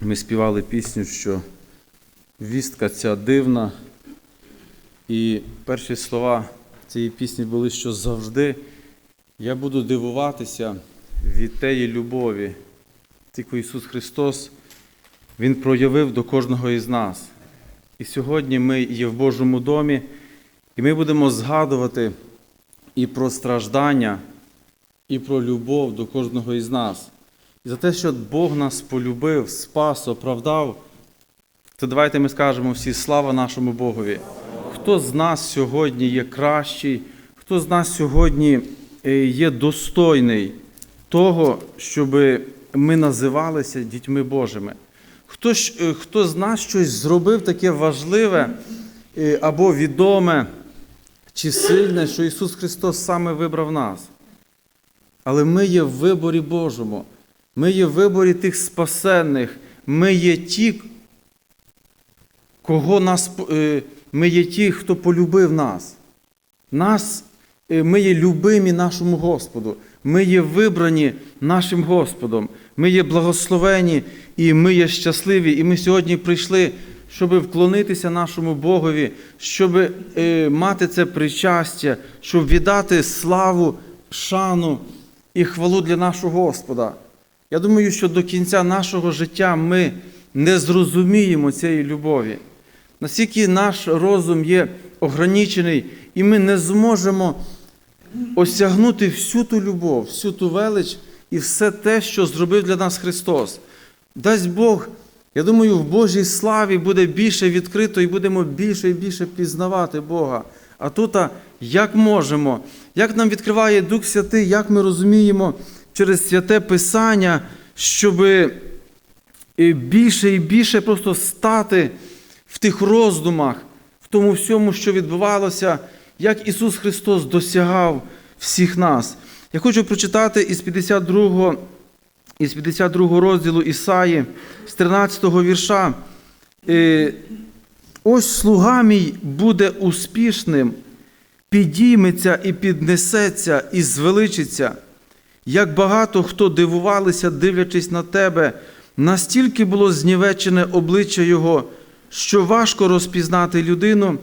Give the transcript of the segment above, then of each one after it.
Ми співали пісню, що вістка ця дивна. І перші слова цієї пісні були, що завжди я буду дивуватися від теї любові, яку Ісус Христос Він проявив до кожного із нас. І сьогодні ми є в Божому домі, і ми будемо згадувати і про страждання, і про любов до кожного із нас. І за те, що Бог нас полюбив, спас, оправдав, то давайте ми скажемо всі слава нашому Богові. Хто з нас сьогодні є кращий, хто з нас сьогодні е, є достойний того, щоб ми називалися дітьми Божими? Хто, е, хто з нас щось зробив таке важливе е, або відоме чи сильне, що Ісус Христос саме вибрав нас? Але ми є в виборі Божому. Ми є в виборі тих спасенних. Ми є ті, кого нас, е, ми є ті, хто полюбив нас. Нас, е, Ми є любимі нашому Господу. Ми є вибрані нашим Господом. Ми є благословені і ми є щасливі. І ми сьогодні прийшли, щоб вклонитися нашому Богові, щоб е, мати це причастя, щоб віддати славу, шану і хвалу для нашого Господа. Я думаю, що до кінця нашого життя ми не зрозуміємо цієї любові. Наскільки наш розум є ограничений, і ми не зможемо осягнути всю ту любов, всю ту велич і все те, що зробив для нас Христос. Дасть Бог, я думаю, в Божій славі буде більше відкрито і будемо більше і більше пізнавати Бога. А тут, як можемо, як нам відкриває Дух Святий, як ми розуміємо через святе Писання, щоб більше і більше просто стати в тих роздумах, в тому всьому, що відбувалося, як Ісус Христос досягав всіх нас. Я хочу прочитати із 52 із 52 розділу Ісаї, з 13 вірша. Е, Ось слуга мій буде успішним, підійметься і піднесеться, і звеличиться. Як багато хто дивувалися, дивлячись на тебе, настільки було знівечене обличчя Його, що важко розпізнати людину,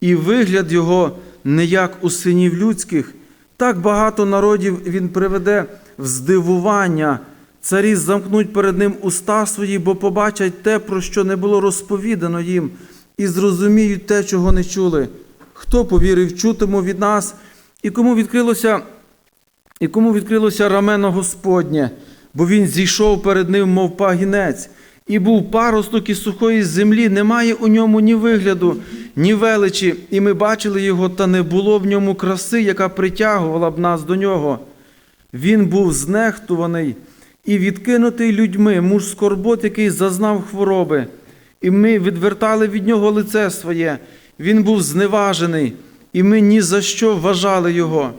і вигляд Його не як у синів людських, так багато народів Він приведе в здивування. Царі замкнуть перед ним уста свої, бо побачать те, про що не було розповідано їм, і зрозуміють те, чого не чули. Хто повірив чутому від нас, і кому відкрилося, і кому відкрилося рамено Господнє, бо він зійшов перед ним, мов пагінець, і був паросток із сухої землі, немає у ньому ні вигляду, ні величі, і ми бачили його, та не було в ньому краси, яка притягувала б нас до нього. Він був знехтуваний і відкинутий людьми, муж скорбот, який зазнав хвороби, і ми відвертали від нього лице своє. Він був зневажений, і ми ні за що вважали його.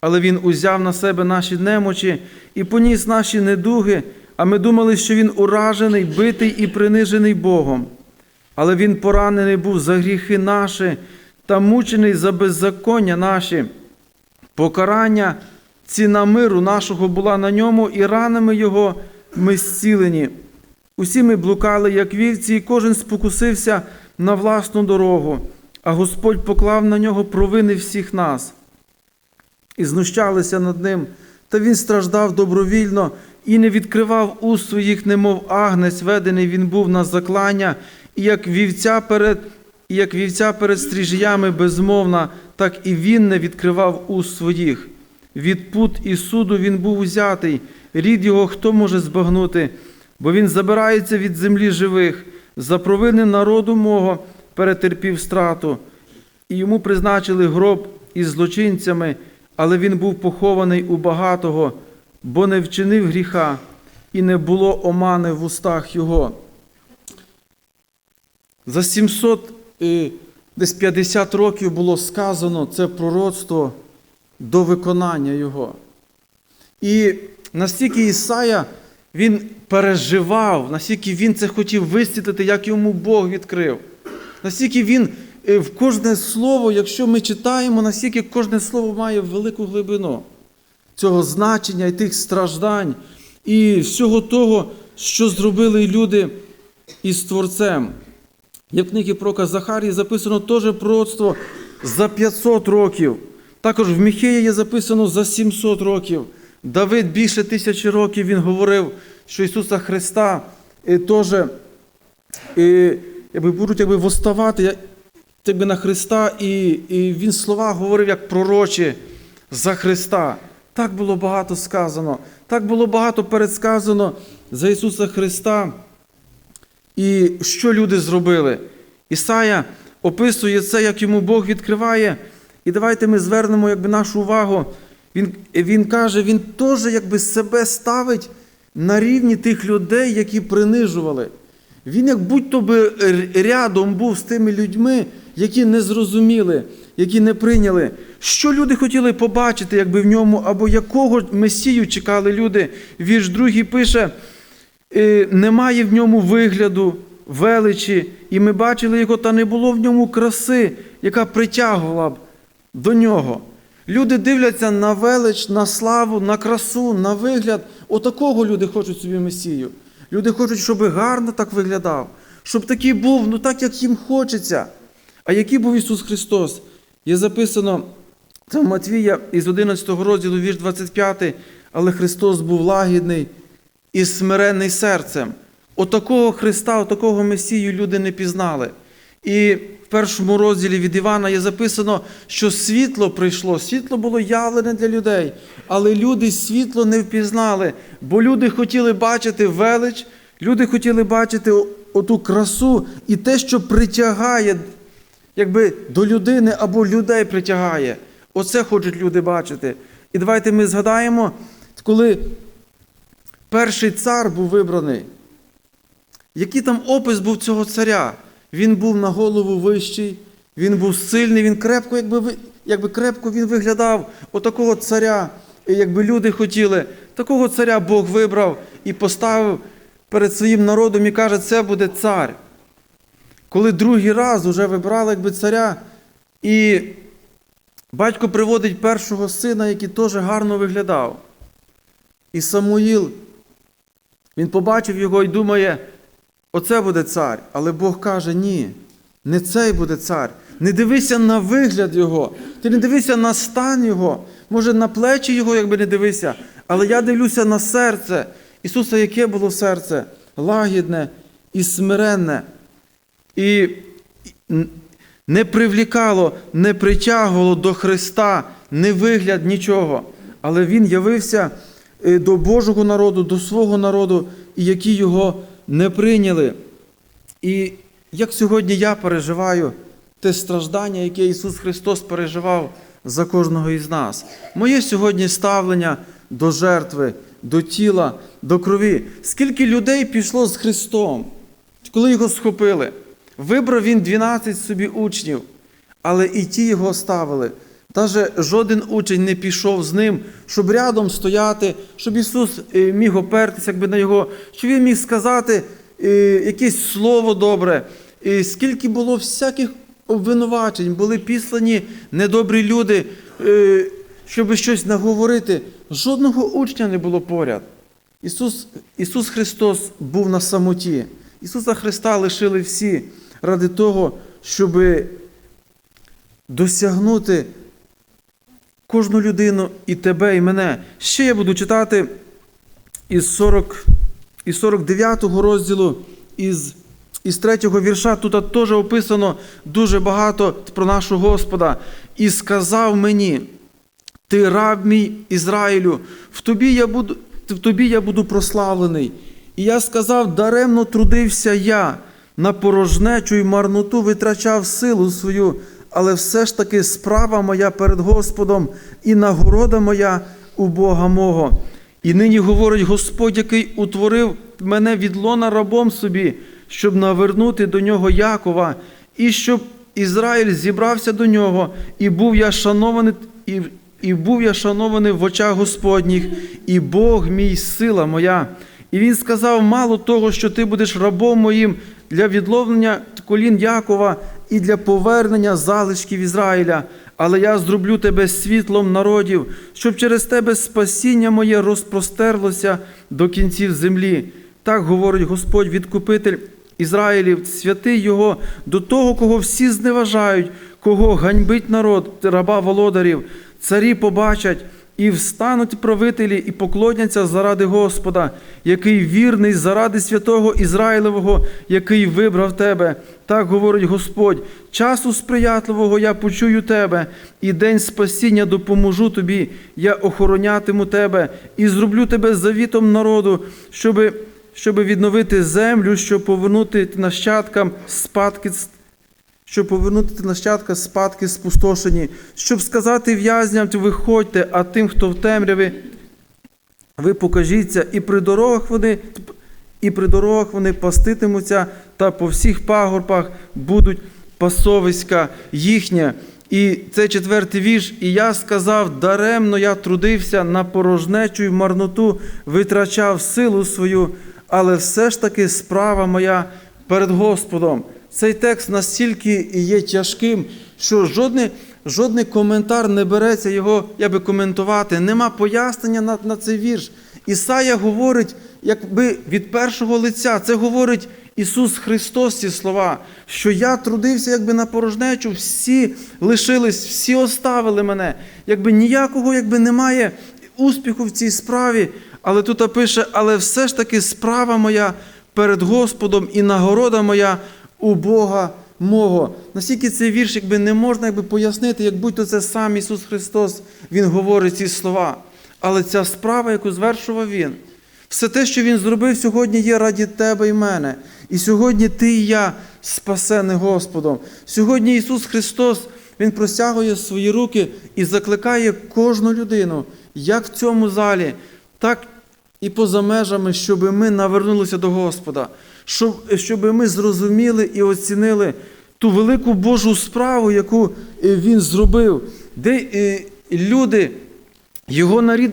Але він узяв на себе наші немочі і поніс наші недуги, а ми думали, що він уражений, битий і принижений Богом. Але він поранений був за гріхи наші та мучений за беззаконня наші. Покарання, ціна миру нашого була на ньому, і ранами його ми зцілені. Усі ми блукали, як вівці, і кожен спокусився на власну дорогу, а Господь поклав на нього провини всіх нас. І знущалися над ним, та він страждав добровільно і не відкривав уст своїх, немов агнець, ведений він був на заклання, і як вівця перед, і як вівця перед стріжіями безмовна, так і він не відкривав уст своїх. Від пут і суду він був узятий, рід його хто може збагнути, бо він забирається від землі живих, за провини народу мого перетерпів страту, і йому призначили гроб із злочинцями, але він був похований у багатого, бо не вчинив гріха, і не було омани в устах його. За 700 е, десь 50 років було сказано це пророцтво до виконання його. І настільки Ісая він переживав, настільки він це хотів висвітлити, як йому Бог відкрив. Настільки він в кожне слово, якщо ми читаємо, настільки кожне слово має велику глибину цього значення і тих страждань, і всього того, що зробили люди із Творцем. Як в книгі пророка Захарії записано теж пророцтво за 500 років. Також в Міхеї є записано за 700 років. Давид більше тисячі років він говорив, що Ісуса Христа е, теж е, якби, будуть якби, восставати якби, на Христа, і, і Він слова говорив як пророчі за Христа. Так було багато сказано, так було багато передсказано за Ісуса Христа. І що люди зробили? Ісая описує це, як йому Бог відкриває. І давайте ми звернемо якби, нашу увагу. Він, він каже, він теж себе ставить на рівні тих людей, які принижували. Він як будь-то би рядом був з тими людьми, які не зрозуміли, які не прийняли. Що люди хотіли побачити, якби в ньому, або якого месію чекали люди. Вірш другий пише, е, немає в ньому вигляду, величі, і ми бачили його, та не було в ньому краси, яка притягувала б до нього. Люди дивляться на велич, на славу, на красу, на вигляд. Отакого люди хочуть собі Месію. Люди хочуть, щоб гарно так виглядав, щоб такий був, ну так, як їм хочеться. А який був Ісус Христос? Є записано це в Матвія із 11 розділу, вірш 25, але Христос був лагідний і смиренний серцем. Отакого Христа, отакого Месію люди не пізнали. І в першому розділі від Івана є записано, що світло прийшло, світло було явлене для людей, але люди світло не впізнали, бо люди хотіли бачити велич, люди хотіли бачити оту красу і те, що притягає якби до людини або людей притягає. Оце хочуть люди бачити. І давайте ми згадаємо, коли перший цар був вибраний, який там опис був цього царя? Він був на голову вищий, він був сильний, він крепко, якби, якби крепко він виглядав отакого царя, і якби люди хотіли. Такого царя Бог вибрав і поставив перед своїм народом і каже, це буде цар. Коли другий раз вже вибрали якби царя, і батько приводить першого сина, який теж гарно виглядав. І Самуїл, він побачив його і думає, оце буде цар. Але Бог каже, ні, не цей буде цар. Не дивися на вигляд його, ти не дивися на стан його, може на плечі його, якби не дивися, але я дивлюся на серце. Ісуса, яке було серце? Лагідне і смиренне. І не привлікало, не притягувало до Христа не вигляд нічого. Але Він явився е, до Божого народу, до свого народу, і які його не прийняли. І як сьогодні я переживаю те страждання, яке Ісус Христос переживав за кожного із нас. Моє сьогодні ставлення до жертви, до тіла, до крові. Скільки людей пішло з Христом, коли його схопили? Вибрав він 12 собі учнів, але і ті його ставили. Даже жоден учень не пішов з ним, щоб рядом стояти, щоб Ісус е, міг опертися якби на його, щоб Він міг сказати е, якесь слово добре. І скільки було всяких обвинувачень, були післані недобрі люди, е, щоб щось наговорити. Жодного учня не було поряд. Ісус, Ісус Христос був на самоті. Ісуса Христа лишили всі ради того, щоб досягнути кожну людину і тебе, і мене. Ще я буду читати із, 40, із 49 розділу, із, із 3 вірша. Тут теж описано дуже багато про нашого Господа. І сказав мені, ти раб мій Ізраїлю, в тобі я буду, в тобі я буду прославлений. І я сказав, даремно трудився я, на порожнечу й марноту витрачав силу свою, але все ж таки справа моя перед Господом і нагорода моя у Бога мого. І нині говорить Господь, який утворив мене від лона рабом собі, щоб навернути до нього Якова, і щоб Ізраїль зібрався до нього, і був я шанований, і, і був я шанований в очах Господніх, і Бог мій сила моя. І він сказав: мало того, що ти будеш рабом моїм для відловлення колін Якова і для повернення залишків Ізраїля. Але я зроблю тебе світлом народів, щоб через тебе спасіння моє розпростерлося до кінців землі. Так говорить Господь, відкупитель Ізраїлів, святий Його, до того, кого всі зневажають, кого ганьбить народ, раба володарів, царі побачать. І встануть правителі і поклоняться заради Господа, який вірний заради святого Ізраїлевого, який вибрав тебе. Так говорить Господь: часу сприятливого я почую тебе, і день спасіння допоможу тобі. Я охоронятиму тебе і зроблю тебе завітом народу, щоби, щоби відновити землю, щоб повернути нащадкам спадки щоб повернути нащадка спадки спустошені, щоб сказати в'язням, виходьте, а тим, хто в темряві, ви покажіться, і при дорогах вони, і при дорогах вони паститимуться, та по всіх пагорбах будуть пасовиська їхнє. І це четвертий вірш. І я сказав: даремно я трудився на порожнечу й марноту, витрачав силу свою, але все ж таки справа моя перед Господом. Цей текст настільки є тяжким, що жодний, жодний коментар не береться його я би коментувати. Нема пояснення на, на цей вірш. Ісая говорить, якби від першого лиця. Це говорить Ісус Христос ці слова, що я трудився якби на порожнечу, всі лишились, всі оставили мене. Якби ніякого якби немає успіху в цій справі. Але тут пише, але все ж таки справа моя перед Господом і нагорода моя у Бога мого. Наскільки цей вірш якби не можна якби, пояснити, як будь-то це сам Ісус Христос, Він говорить ці слова. Але ця справа, яку звершував Він, все те, що Він зробив сьогодні, є раді тебе і мене. І сьогодні ти і я спасений Господом. Сьогодні Ісус Христос, Він простягує свої руки і закликає кожну людину, як в цьому залі, так і поза межами, щоб ми навернулися до Господа, щоб, щоб ми зрозуміли і оцінили ту велику Божу справу, яку е, Він зробив, де е, люди, його нарід,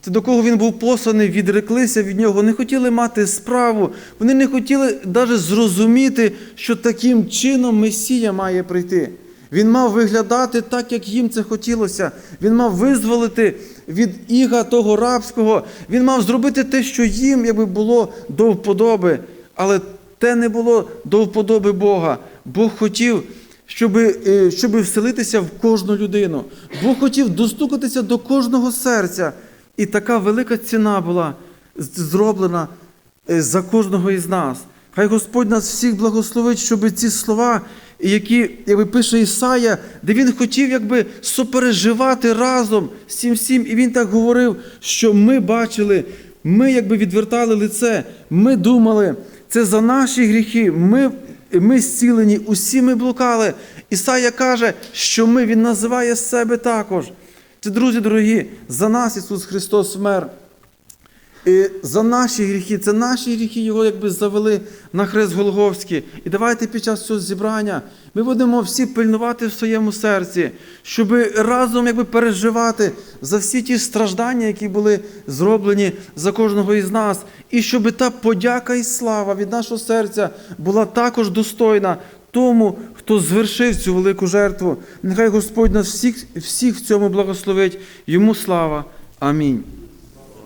це до кого він був посланий, відреклися від нього, не хотіли мати справу, вони не хотіли навіть зрозуміти, що таким чином Месія має прийти. Він мав виглядати так, як їм це хотілося. Він мав визволити від іга того рабського. Він мав зробити те, що їм якби було до вподоби. Але те не було до вподоби Бога. Бог хотів, щоб, щоб вселитися в кожну людину. Бог хотів достукатися до кожного серця. І така велика ціна була зроблена е, за кожного із нас. Хай Господь нас всіх благословить, щоб ці слова, які якби пише Ісая, де він хотів якби сопереживати разом з цим всім. І він так говорив, що ми бачили, ми якби відвертали лице, ми думали, це за наші гріхи. Ми ми зцілені, усі ми блукали. Ісая каже, що ми, Він називає себе також. Це, друзі дорогі, за нас Ісус Христос вмер. І за наші гріхи, це наші гріхи його якби завели на хрест Голговський. І давайте під час цього зібрання ми будемо всі пильнувати в своєму серці, щоб разом якби переживати за всі ті страждання, які були зроблені за кожного із нас, і щоб та подяка і слава від нашого серця була також достойна тому, хто звершив цю велику жертву. Нехай Господь нас всіх, всіх в цьому благословить. Йому слава. Амінь.